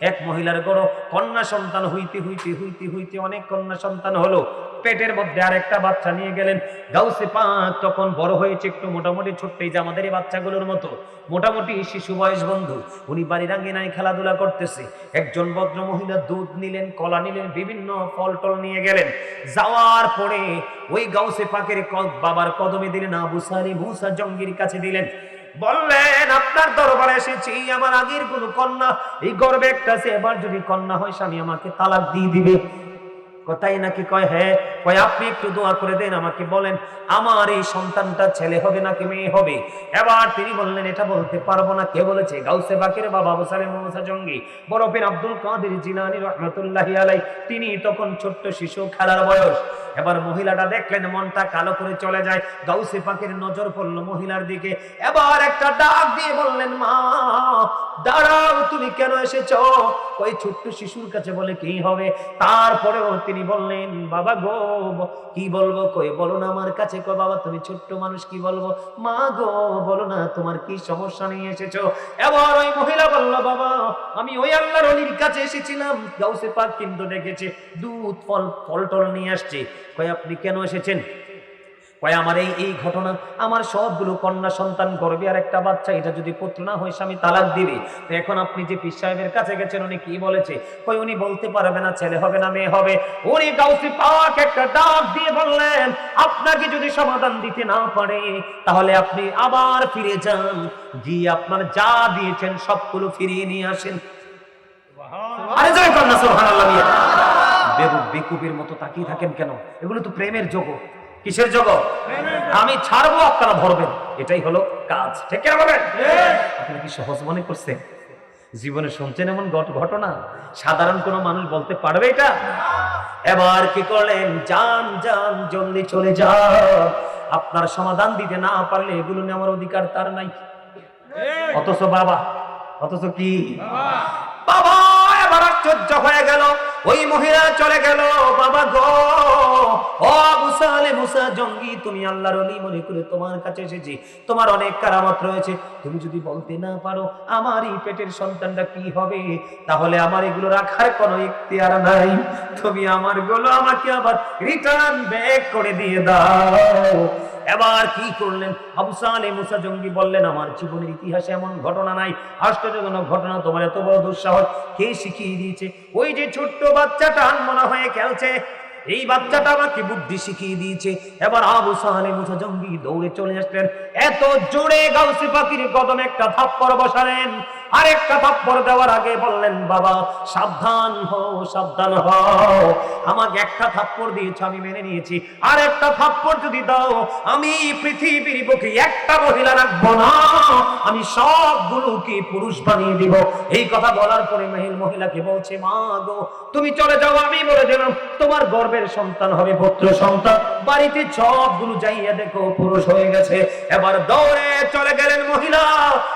এক মহিলার গড় কন্যা সন্তান হইতে হইতে হইতে হইতে অনেক কন্যা সন্তান হলো। পেটের মধ্যে আরেকটা বাচ্চা নিয়ে গেলেন। গাউসে পাক তখন বড় হয়েছে একটু মোটামুটি ছোট্ট যে আমাদের এই বাচ্চাগুলোর মতো। মোটামুটি শিশু বয়স বন্ধু। উনি বাড়ির আঙ্গিনায় খেলাধুলা করতেছে। একজন ভদ্র মহিলা দুধ নিলেন, কলা নিলেন, বিভিন্ন ফল টল নিয়ে গেলেন। যাওয়ার পরে ওই গাউসে পাকের বাবার কদমে দিলেন আবু সারি মুসা জঙ্গির কাছে দিলেন। বললেন, আপনার দরবারে এসেছি, আমার আগের কোনো কন্যা, এই গর্বে একটা আছে, এবার যদি কন্যা হয়, স্বামী আমাকে তালাক দিয়ে দিবে। কথাই নাকি কয় হ্যাঁ কয়, আপনি একটু দোয়া করে দেন, আমাকে বলেন, আমার এই সন্তানটা ছেলে হবে নাকি মেয়ে হবে? এবার তিনি বললেন, এটা বলতে পারব না। কে বলেছে? গাউসে বাকের বাবা বসারে মোসা জঙ্গি। বরফের আব্দুল কাদের জিলানি রহমতুল্লাহ আলাই তিনি তখন ছোট্ট শিশু, খেলার বয়স। এবার মহিলাটা দেখলেন মনটা কালো করে চলে যায়। গাউসে পাকের নজর পড়ল মহিলার দিকে। এবার একটা ডাক দিয়ে বললেন, মা, দাঁড়াও, তুমি কেন এসেছ? ওই ছোট্ট শিশুর কাছে বলে, কি হবে? তারপরেও তিনি বললেন, বাবা গো, কি বলব? কই, বলো না আমার কাছে। কো বাবা, তুমি ছোট্ট মানুষ, কি বলব? মা গো, বলো না, তোমার কি সমস্যা নিয়ে এসেছ? এবার ওই মহিলা বলল, বাবা, আমি ওই আল্লাহর অলির কাছে এসেছিলাম। গাউসে পাক কিন্তু দেখেছে দুধ, ফল ফল টল নিয়ে আসছে। কই আপনি কেন এসেছেন? কয়, আমার এই এই ঘটনা, আমার সবগুলো কন্যা সন্তান গর্বে আর একটা বাচ্চা, এটা যদি পুত্র না হয়, স্বামী তালাক দিবে। তো এখন আপনি যে পীর সাহেবের কাছে গেছেন, উনি কি বলেছে? কই উনি বলতে পারবে না, ছেলে হবে না, মেয়ে হবে। উনি গাউসি পাক একটা ডাক দিয়ে বললেন, আপনাকে যদি সমাধান দিতে না পারে, তাহলে আপনি আবার ফিরে যান। গিয়ে আপনার যা দিয়েছেন, সবগুলো ফিরিয়ে নিয়ে আসেন আরে জয় কন্যা সুবহানাল্লাহ মিয়া। বেকুব বেকুবের মতো তাকিয়ে থাকেন কেন? এগুলো তো প্রেমের জগৎ। কিসের জগৎ? আমি ছাড়বো আপনারা ধরবেন এটাই হলো কাজ। ঠিক বলেন? আপনি কি সহজ মনে করছেন? জীবনে শুনছেন এমন ঘটনা? সাধারণ কোনো মানুষ বলতে পারবে এটা? এবার কি করলেন? যান যান জলদি চলে যান। আপনার সমাধান দিতে না পারলে এগুলো নিয়ে আমার অধিকার তার নাই। অথচ বাবা অথচ কি? বাবা এবার আশ্চর্য হয়ে গেল। ওই মহিলা চলে গেল, বাবা গো, ও আবু সালে মুসা জঙ্গি, তুমি আল্লাহর অলি মনে করে তোমার কাছে এসেছি, তোমার অনেক কারামত রয়েছে। তুমি যদি বলতে না পারো আমার এই পেটের সন্তানটা কি হবে, তাহলে আমার এগুলো রাখার কোনো ইখতিয়ার নাই। তুমি আমারগুলো আমাকে আবার রিটার্ন ব্যাক করে দিয়ে দাও। এবার কি করলেন? আবু সালে মুসা জঙ্গি বললেন, আমার জীবনের ইতিহাসে এমন ঘটনা নাই। আশ্চর্যজনক ঘটনা, তোমার এত বড় দুঃসাহস। কে শিখিয়ে দিয়েছে? ওই যে ছোট্ট বাচ্চাটা আনমনা হয়ে খেলছে। এই বাচ্চাটা আমাকে বুদ্ধি শিখিয়ে দিয়েছে। এবার আবু সাহানে মুসা জঙ্গি দৌড়ে চলে আসলেন। এত জোরে গাউসি পাখির কদম একটা থাপ্পড় বসালেন। আরেকটা থাপ্পড় দেওয়ার আগে বললেন, বাবা, সাবধান হও সাবধান হও। আমাকে একটা থাপ্পড় দিয়েছ, আমি মেনে নিয়েছি। আর একটা থাপ্পড় যদি দাও, আমি পৃথিবীর বুকে একটা মহিলা রাখব না। আমি সবগুলোকে পুরুষ বানিয়ে দিব? এই কথা বলার পরে মহিল মহিলাকে বলছে, মা গো, তুমি চলে যাও, আমি বলে দিলাম, তোমার গর্বের সন্তান হবে, পুত্র সন্তান। বাড়িতে সবগুলো যাইয়া দেখো, পুরুষ হয়ে গেছে। এবার দৌড়ে চলে গেলেন মহিলা।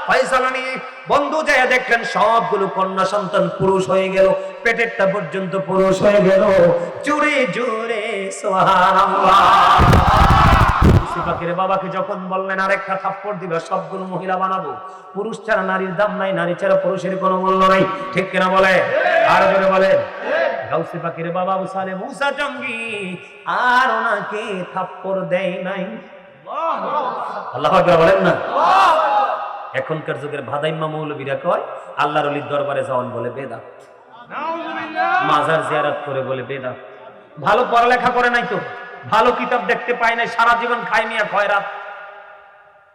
ফয়সালা নিয়ে বন্ধু যাইয়া দেখলেন সবগুলো কন্যা সন্তান পুরুষ হয়ে গেল, পেটেরটা পর্যন্ত পুরুষ হয়ে গেল। জুড়ে জুড়ে বাবাকে যখন বললেন, আরেকটা থাপ্পড় দিল সবগুলো মহিলা বানাবো। পুরুষ ছাড়া নারীর দাম নাই, নারী ছাড়া পুরুষের কোনো মূল্য নাই। ঠিক কিনা বলে? আর জোরে বলে গাউসে পাখির বাবা সালে মুসা জঙ্গি, আর ওনাকে থাপ্পড় দেয় নাই। আল্লাহ বলেন না? এখনকার যুগের ভাদাইম্মা মৌলবীরা কয়, আল্লাহর অলির দরবারে যাওয়ান বলে বেদা মাজার জিয়ারত করে বলে বেদা ভালো পড়ালেখা করে নাই তো, ভালো কিতাব দেখতে পায় নাই, সারা জীবন খায় মিয়া খয় রাত।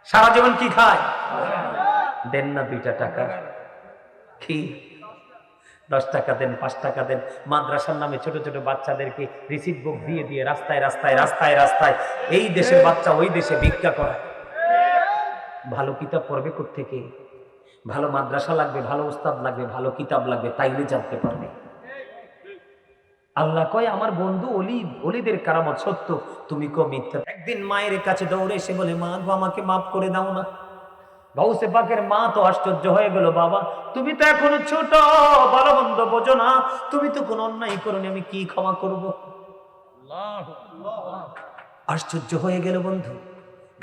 সারা জীবন কি খায়? দেন না দুইটা টাকা। কি? দশ টাকা দেন, পাঁচ টাকা দেন। মাদ্রাসার নামে ছোট ছোট বাচ্চাদেরকে রিসিভ বুক দিয়ে দিয়ে রাস্তায় রাস্তায় রাস্তায় রাস্তায় এই দেশের বাচ্চা ওই দেশে ভিক্ষা করায়। ভালো কিতাব পড়বে থেকে ভালো মাদ্রাসা লাগবে, ভালো উস্তাদ লাগবে, ভালো কিতাব লাগবে, তাইলে জানতে পারবে। আল্লাহ কয়, আমার বন্ধু অলি অলিদের কারামত সত্য, তুমি কো মিথ্যা। একদিন মায়ের কাছে দৌড়ে এসে বলে, মা গো, আমাকে মাফ করে দাও না। গাউসে পাকের মা তো আশ্চর্য হয়ে গেল, বাবা, তুমি তো এখনও ছোট ভালো মন্দ বোঝো না। তুমি তো কোনো অন্যায় করনি আমি কি ক্ষমা করব? আশ্চর্য হয়ে গেল বন্ধু।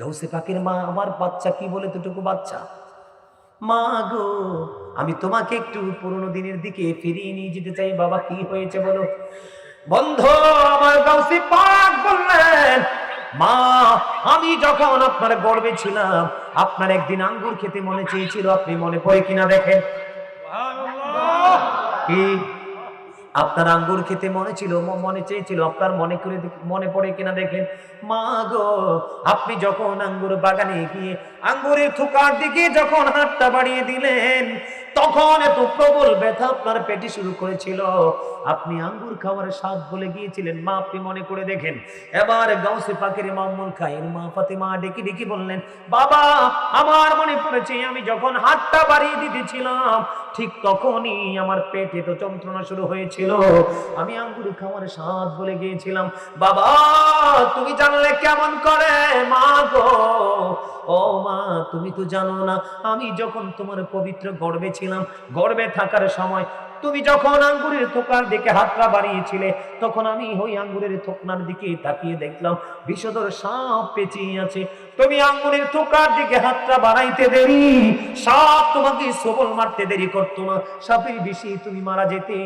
গাউসে পাকের মা আমার বাচ্চা কি বলে দুটুকু বাচ্চা? মা গো আমি তোমাকে একটু পুরনো দিনের দিকে ফিরিয়ে নিয়ে যেতে চাই বাবা কি হয়েছে বলো? বন্ধ আমার গাউসি পাক বললেন মা আমি যখন আপনার গর্বে ছিলাম আপনার একদিন আঙ্গুর খেতে মনে চেয়েছিল আপনি মনে পড়ে কিনা দেখেন? কি? আপনার আঙ্গুর খেতে মনে ছিল মনে চেয়েছিল, আপনার মনে করে মনে পড়ে কিনা দেখেন মা গো, আপনি যখন আঙ্গুর বাগানে গিয়ে আঙ্গুরের থুকার দিকে যখন হাতটা বাড়িয়ে দিলেন তখন এত প্রবল ব্যথা আপনার পেটে শুরু করেছিল। আপনি আঙ্গুর খাওয়ার স্বাদ বলে গিয়েছিলেন। মা, আপনি মনে করে দেখেন। এবার গাউসে পাখির মামুল খাইন মা ফাতেমা ডেকে ডেকে বললেন, বাবা, আমার মনে পড়েছে, আমি যখন হাতটা বাড়িয়ে দিতেছিলাম, ঠিক তখনই আমার পেটে তো যন্ত্রণা শুরু হয়েছিল। আমি আঙ্গুর খাওয়ার স্বাদ বলে গিয়েছিলাম। বাবা, তুমি জানলে কেমন করে? মা গো, ও মা, তুমি তো জানো না, আমি যখন তোমার পবিত্র গর্বে ছিলাম গর্বে থাকার সময় তুমি যখন আঙ্গুরের থোকার দিকে হাতটা বাড়িয়েছিলে, তখন আমি ওই আঙ্গুরের থোকনার দিকে তাকিয়ে দেখলাম, বিষধর সাপ পেঁচিয়ে আছে। তুমি আঙ্গুরের থোকার দিকে হাতটা বাড়াইতে দেরি, সাপ তোমাকে সবল মারতে দেরি করতো না। সাপের বেশি তুমি মারা যেতে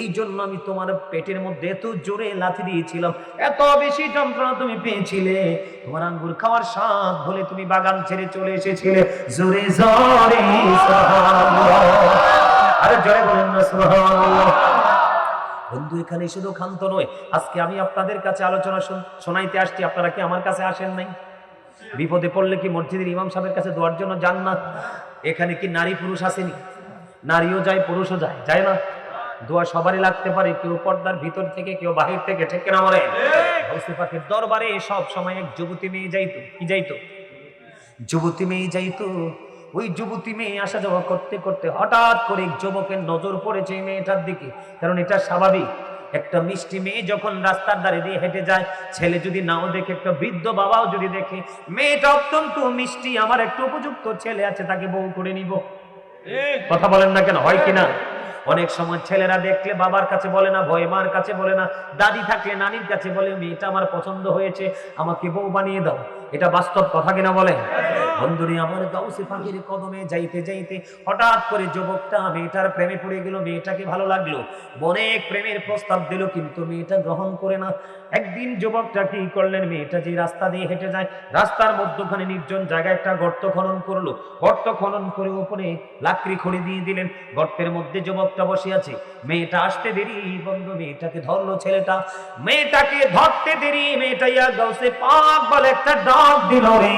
এই জন্য আমি তোমার পেটের মধ্যে এত জোরে লাথি দিয়েছিলাম। এত বেশি যন্ত্রণা তুমি পেয়েছিলে। তোমার আঙ্গুর খাওয়ার স্বাদ বলে তুমি বাগান ছেড়ে চলে এসেছিলে। জোরে জোরে। আরে জোরে বলেন না সুবহানাল্লাহ। বন্ধু এখানে শুধু ক্ষান্ত নয় আজকে আমি আপনাদের কাছে আলোচনা শুন- শোনাইতে আসছি আপনারা কি আমার কাছে আসেন নাই? বিপদে পড়লে কি মসজিদের ইমাম সাহেবের কাছে দোয়ার জন্য যান না? এখানে কি নারী পুরুষ আসেনি? নারীও যায় পুরুষও যায় যায় না? দোয়া সবারই লাগতে পারে কেউ পর্দার ভিতর থেকে কেউ বাহির থেকে ঠিক কিনা গৌসে পাখির দরবারে সব সময় এক যুবতী মেয়ে যাইতো কি যাইতো? যুবতী মেয়ে যাইতো ওই যুবতী মেয়ে আসা যাওয়া করতে করতে হঠাৎ করে যুবকের নজর পড়েছে এই মেয়েটার দিকে। কারণ এটা স্বাভাবিক। একটা মিষ্টি মেয়ে যখন রাস্তার ধারে দিয়ে হেঁটে যায়, ছেলে যদি নাও দেখে, একটা বৃদ্ধ বাবাও যদি দেখে, মেয়েটা অত্যন্ত মিষ্টি, আমার একটা উপযুক্ত ছেলে আছে, তাকে বউ করে নিব। কথা বলেন না কেন, হয় কিনা অনেক সময় ছেলেরা দেখলে বাবার কাছে বলে না, ভয় মার কাছে বলে না, দাদি থাকলে নানির কাছে বলে, মেয়েটা আমার পছন্দ হয়েছে, আমাকে বউ বানিয়ে দাও। এটা বাস্তব কথা কিনা বলেন? বন্ধুরি, আমার গাউসে কদমে যাইতে যাইতে হঠাৎ করে যুবকটা মেয়েটার প্রেমে পড়ে গেল, মেয়েটাকে ভালো লাগল। অনেক প্রেমের প্রস্তাব দিল, কিন্তু মেয়েটা গ্রহণ করে না। একদিন যুবকটা কি করলেন? মেয়েটা যে রাস্তা দিয়ে হেঁটে যায়, রাস্তার মধ্যখানে নির্জন জায়গায় একটা গর্ত খনন করল। গর্ত খনন করে উপরে লাকড়ি খড়ি দিয়ে দিলেন। গর্তের মধ্যে যুবকটা বসে আছে। মেয়েটা আসতে দেরি, বন্ধু, মেয়েটাকে ধরলো ছেলেটা। মেয়েটাকে ধরতে দেরি, মেয়েটা ইয়া গাউসে পাক বলে একটা ডাক দিল রে।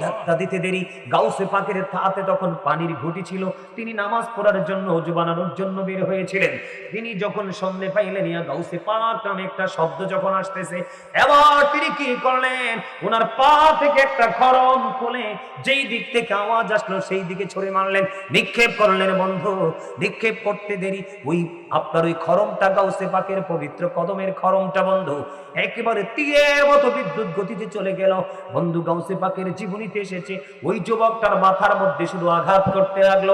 ডাক্তার দিতে দেরি। গাউসে পাকের হাতে তখন পানির ঘুটি ছিল। তিনি নামাজ পড়ার জন্য অজু বানানোর জন্য বের হয়েছিলেন। তিনি যখন সন্ধে পাইলেন, ইয়া গাউসে পাক নামে একটা শব্দ যখন আসতেছে, এবার তিনি কি করলেন? ওনার পা থেকে একটা খরম খুলে যেই দিক থেকে আওয়াজ আসলো, সেই দিকে ছড়ে মারলেন। নিক্ষেপ করলেন, বন্ধু, নিক্ষেপ করতে দেরি। ওই আপনার ওই খরমটা গাউসে পাকের পবিত্র কদমের খরমটা, বন্ধু, একেবারে তীরের মতো বিদ্যুৎ গতিতে চলে গেল। বন্ধু, গাউসে পাকের জীবনীতে এসেছে, ওই যুবকটার মাথার মধ্যে শুধু আঘাত করতে লাগল।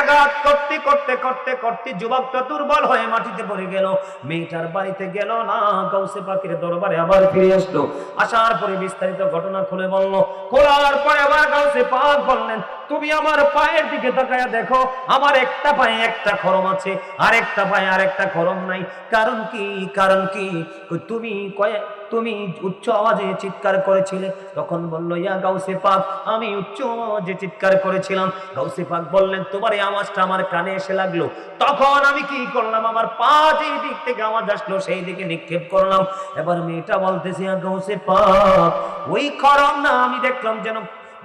আঘাত করতে করতে করতে করতে যুবকটা দুর্বল হয়ে মাটিতে পড়ে গেল। মেয়েটার বাড়িতে গেল না, গাউসে পাখির দরবারে আবার ফিরে আসলো। আসার পরে বিস্তারিত ঘটনা খুলে বলল খোলার পরে আবার গাউসে পাক বললেন, তুমি আমার পায়ের দিকে তাকায়া দেখো, আমার একটা পায়ে একটা খরম আছে আর একটা পায়ে আর একটা খরম নাই। কারণ কি? কারণ কি? তুমি কয়ে, তুমি উচ্চ আওয়াজে চিৎকার করেছিলে। তখন বলল, ইয়া গাউসে পাক, আমি উচ্চ আওয়াজে চিৎকার করেছিলাম। গাউসে পাক বললেন, তোমার এই আওয়াজটা আমার কানে এসে লাগল। তখন আমি কি করলাম? আমার পা যেই দিক থেকে আওয়াজ আসলো, সেই দিকে নিক্ষেপ করলাম। এবার মেয়েটা বলতেছে, ইয়া গাউসে পাক, ওই খরম না আমি দেখলাম যেন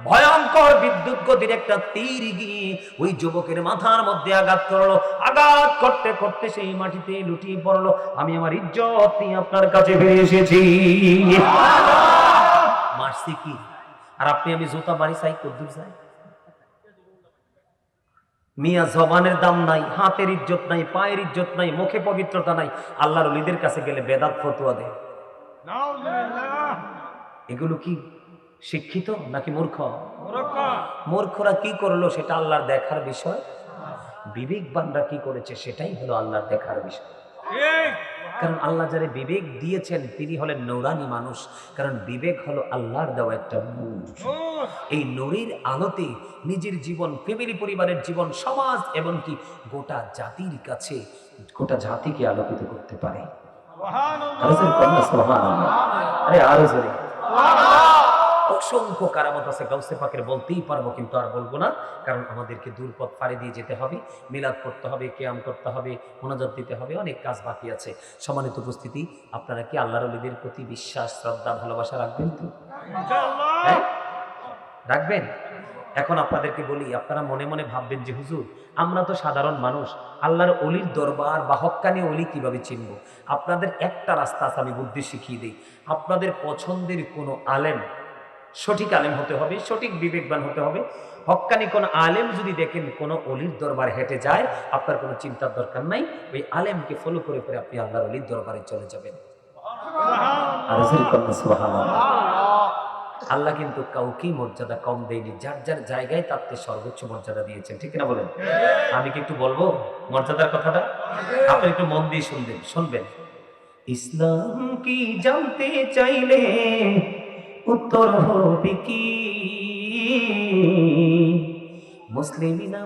ভয়ঙ্কর বিদ্যুৎ গতির একটা তীর গিয়ে ওই যুবকের মাথার মধ্যে আঘাত করল। আঘাত করতে করতে সেই মাটিতে লুটিয়ে পড়ল। আমি আমার ইজ্জত নিয়ে আপনার কাছে ফিরে এসেছি। মারছি কি? আর আপনি আমি জুতা বাড়ি চাই কদ্দুর চাই? মিয়া জবানের দাম নাই হাতের ইজ্জত নাই পায়ের ইজ্জত নাই মুখে পবিত্রতা নাই। আল্লাহর অলিদের কাছে গেলে বেদাত ফতুয়া দেয়। এগুলো কি? শিক্ষিত নাকি মূর্খ? মূর্খরা কি করল সেটা আল্লাহর দেখার বিষয়। বিবেকবানরা কি করেছে সেটাই হলো আল্লাহর দেখার বিষয়। কারণ আল্লাহ যারা বিবেক দিয়েছেন তিনি হলেন নৌরানি মানুষ। কারণ বিবেক হলো আল্লাহর দেওয়া একটা এই নূরের আলোতে নিজের জীবন ফ্যামিলি পরিবারের জীবন সমাজ এমনকি গোটা জাতির কাছে গোটা জাতিকে আলোকিত করতে পারে। আরও। আরে আরও জোরে। অসংখ্য কারামত আছে গাউসে পাকের বলতেই পারব কিন্তু আর বলব না। কারণ আমাদেরকে দূর পথ পাড়ি দিয়ে যেতে হবে মিলাদ করতে হবে কেয়াম করতে হবে মোনাজাত দিতে হবে অনেক কাজ বাকি আছে। সম্মানিত উপস্থিতি আপনারা কি আল্লাহর অলিদের প্রতি বিশ্বাস শ্রদ্ধা ভালোবাসা রাখবেন তো? হ্যাঁ? রাখবেন? এখন আপনাদেরকে বলি আপনারা মনে মনে ভাববেন যে হুজুর আমরা তো সাধারণ মানুষ আল্লাহর অলির দরবার বা হক্কানি অলি কীভাবে চিনব? আপনাদের একটা রাস্তা আছে আমি বুদ্ধি শিখিয়ে দিই। আপনাদের পছন্দের কোনো আলেম সঠিক আলেম হতে হবে সঠিক বিবেকবান হতে হবে। হক্কানি কোন আলেম যদি দেখেন কোনো অলির দরবার হেঁটে যায় আপনার কোনো চিন্তার দরকার নাই। ওই আলেমকে ফলো করে করে আপনি আল্লাহর অলির দরবারে চলে যাবেন। আল্লাহ কিন্তু কাউকেই মর্যাদা কম দেয়নি। যার যার জায়গায় তাতে সর্বোচ্চ মর্যাদা দিয়েছেন। ঠিক না বলেন? আমি কি একটু বলব মর্যাদার কথাটা? আপনি একটু মন দিয়ে শুনবেন শুনবেন। ইসলাম কি জানতে চাইলে উত্তর হবে কি? মুসলিমিনা